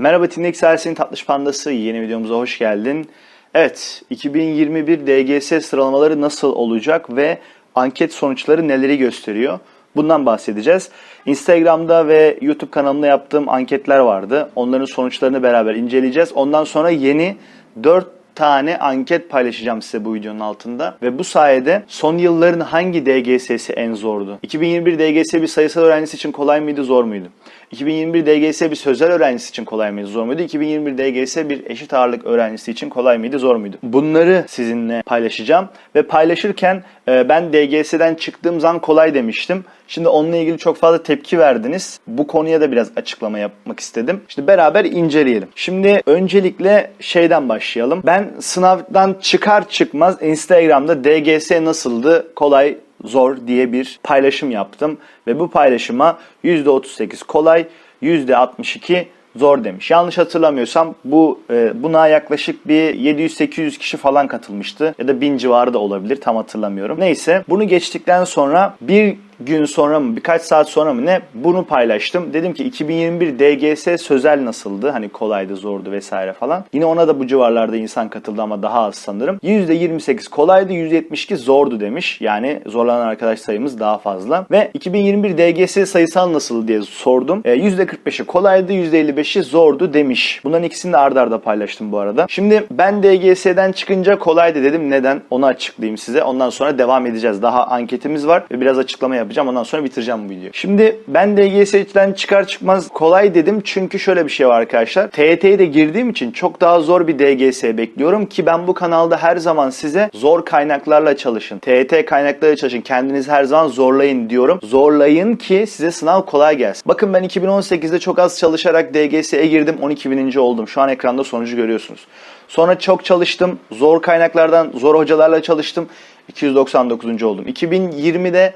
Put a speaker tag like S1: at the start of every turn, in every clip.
S1: Merhaba Tindex Sersin Tatlış Pandası yeni videomuza hoş geldin. Evet 2021 DGS sıralamaları nasıl olacak ve anket sonuçları neleri gösteriyor? Bundan bahsedeceğiz. Instagram'da ve YouTube kanalımda yaptığım anketler vardı. Onların sonuçlarını beraber inceleyeceğiz. Ondan sonra yeni 4 tane anket paylaşacağım size bu videonun altında. Ve bu sayede son yılların hangi DGS'si en zordu? 2021 DGS bir sayısal öğrencisi için kolay mıydı, zor muydu? 2021 DGS bir sözel öğrencisi için kolay mıydı, zor muydu? 2021 DGS bir eşit ağırlık öğrencisi için kolay mıydı, zor muydu? Bunları sizinle paylaşacağım. Ve paylaşırken e, ben DGS'den çıktığım zaman kolay demiştim. Şimdi onunla ilgili çok fazla tepki verdiniz. Bu konuya da biraz açıklama yapmak istedim. Şimdi beraber inceleyelim. Şimdi öncelikle şeyden başlayalım. Ben sınavdan çıkar çıkmaz Instagram'da DGS nasıldı kolay zor diye bir paylaşım yaptım. Ve bu paylaşıma %38 kolay, %62 zor demiş. Yanlış hatırlamıyorsam bu e, buna yaklaşık bir 700-800 kişi falan katılmıştı. Ya da 1000 civarı da olabilir tam hatırlamıyorum. Neyse bunu geçtikten sonra bir gün sonra mı birkaç saat sonra mı ne bunu paylaştım. Dedim ki 2021 DGS sözel nasıldı? Hani kolaydı, zordu vesaire falan. Yine ona da bu civarlarda insan katıldı ama daha az sanırım. %28 kolaydı, %72 zordu demiş. Yani zorlanan arkadaş sayımız daha fazla. Ve 2021 DGS sayısal nasıl diye sordum. E, %45'i kolaydı, %55'i zordu demiş. Bunların ikisini de ardarda arda paylaştım bu arada. Şimdi ben DGS'den çıkınca kolaydı dedim. Neden? Onu açıklayayım size. Ondan sonra devam edeceğiz. Daha anketimiz var ve biraz açıklama yapacağım yapacağım. Ondan sonra bitireceğim bu videoyu. Şimdi ben DGS'den çıkar çıkmaz kolay dedim. Çünkü şöyle bir şey var arkadaşlar. TYT'ye de girdiğim için çok daha zor bir DGS bekliyorum ki ben bu kanalda her zaman size zor kaynaklarla çalışın. TYT kaynaklarla çalışın. Kendinizi her zaman zorlayın diyorum. Zorlayın ki size sınav kolay gelsin. Bakın ben 2018'de çok az çalışarak DGS'ye girdim. 12 bininci oldum. Şu an ekranda sonucu görüyorsunuz. Sonra çok çalıştım. Zor kaynaklardan, zor hocalarla çalıştım. 299. oldum. 2020'de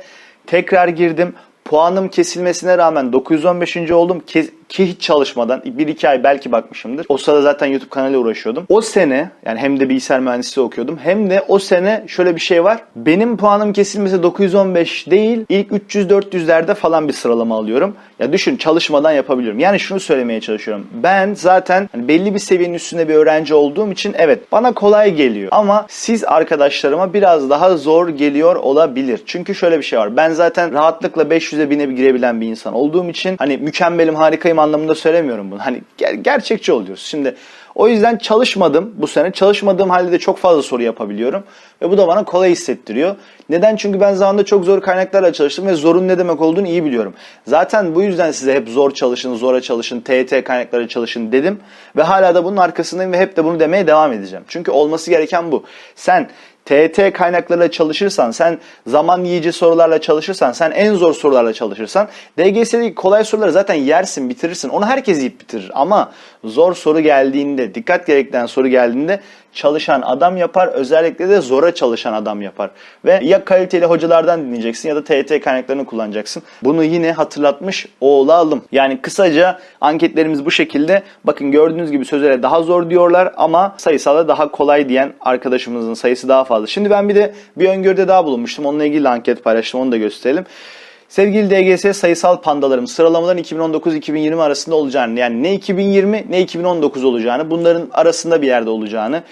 S1: Tekrar girdim. Puanım kesilmesine rağmen 915. oldum ki, ki hiç çalışmadan 1-2 ay belki bakmışımdır. O sırada zaten YouTube kanalıyla uğraşıyordum. O sene yani hem de bilgisayar mühendisliği okuyordum. Hem de o sene şöyle bir şey var. Benim puanım kesilmesi 915 değil ilk 300-400'lerde falan bir sıralama alıyorum. Ya düşün çalışmadan yapabiliyorum. Yani şunu söylemeye çalışıyorum. Ben zaten hani belli bir seviyenin üstünde bir öğrenci olduğum için evet bana kolay geliyor. Ama siz arkadaşlarıma biraz daha zor geliyor olabilir. Çünkü şöyle bir şey var. Ben zaten rahatlıkla 500'e bine girebilen bir insan olduğum için hani mükemmelim harikayım anlamında söylemiyorum bunu. Hani ger- gerçekçi oluyoruz. Şimdi o yüzden çalışmadım bu sene. Çalışmadığım halde de çok fazla soru yapabiliyorum. Ve bu da bana kolay hissettiriyor. Neden? Çünkü ben zamanında çok zor kaynaklarla çalıştım ve zorun ne demek olduğunu iyi biliyorum. Zaten bu yüzden size hep zor çalışın, zora çalışın, TET kaynakları çalışın dedim. Ve hala da bunun arkasındayım ve hep de bunu demeye devam edeceğim. Çünkü olması gereken bu. Sen TET kaynaklarıyla çalışırsan, sen zaman yiyici sorularla çalışırsan, sen en zor sorularla çalışırsan DGS'deki kolay soruları zaten yersin, bitirirsin. Onu herkes yiyip bitirir. Ama zor soru geldiğinde, dikkat gerektiren soru geldiğinde çalışan adam yapar. Özellikle de zora çalışan adam yapar. Ve ya kaliteli hocalardan dinleyeceksin ya da TET kaynaklarını kullanacaksın. Bunu yine hatırlatmış olalım. Yani kısaca anketlerimiz bu şekilde. Bakın gördüğünüz gibi sözlere daha zor diyorlar ama sayısala daha kolay diyen arkadaşımızın sayısı daha fazla. Şimdi ben bir de bir öngörüde daha bulunmuştum. Onunla ilgili anket paylaştım. Onu da gösterelim. Sevgili DGS sayısal pandalarım sıralamaların 2019-2020 arasında olacağını yani ne 2020 ne 2019 olacağını bunların arasında bir yerde olacağını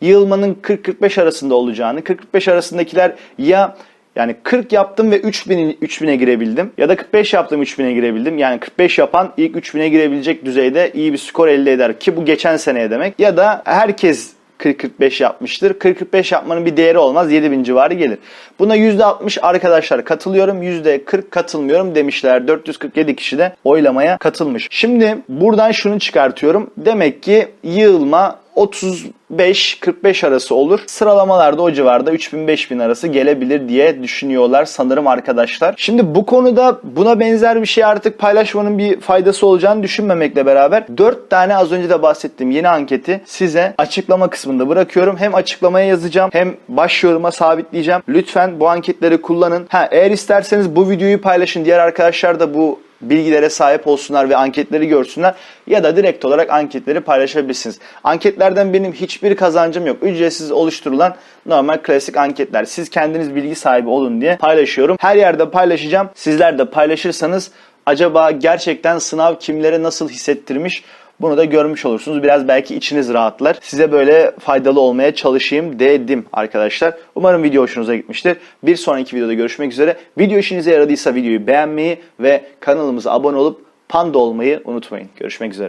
S1: yığılmanın 40-45 arasında olacağını 40-45 arasındakiler ya yani 40 yaptım ve 3000 3000'e girebildim ya da 45 yaptım 3000'e girebildim. Yani 45 yapan ilk 3000'e girebilecek düzeyde iyi bir skor elde eder ki bu geçen seneye demek. Ya da herkes 40-45 yapmıştır. 40-45 yapmanın bir değeri olmaz. 7000 civarı gelir. Buna %60 arkadaşlar katılıyorum. %40 katılmıyorum demişler. 447 kişi de oylamaya katılmış. Şimdi buradan şunu çıkartıyorum. Demek ki yığılma 35-45 arası olur. Sıralamalarda o civarda 3000-5000 arası gelebilir diye düşünüyorlar sanırım arkadaşlar. Şimdi bu konuda buna benzer bir şey artık paylaşmanın bir faydası olacağını düşünmemekle beraber 4 tane az önce de bahsettiğim yeni anketi size açıklama kısmında bırakıyorum. Hem açıklamaya yazacağım hem baş yoruma sabitleyeceğim. Lütfen bu anketleri kullanın. Ha, eğer isterseniz bu videoyu paylaşın. Diğer arkadaşlar da bu bilgilere sahip olsunlar ve anketleri görsünler ya da direkt olarak anketleri paylaşabilirsiniz. Anketlerden benim hiçbir kazancım yok. Ücretsiz oluşturulan normal klasik anketler. Siz kendiniz bilgi sahibi olun diye paylaşıyorum. Her yerde paylaşacağım. Sizler de paylaşırsanız acaba gerçekten sınav kimlere nasıl hissettirmiş Bunu da görmüş olursunuz. Biraz belki içiniz rahatlar. Size böyle faydalı olmaya çalışayım dedim arkadaşlar. Umarım video hoşunuza gitmiştir. Bir sonraki videoda görüşmek üzere. Video işinize yaradıysa videoyu beğenmeyi ve kanalımıza abone olup panda olmayı unutmayın. Görüşmek üzere.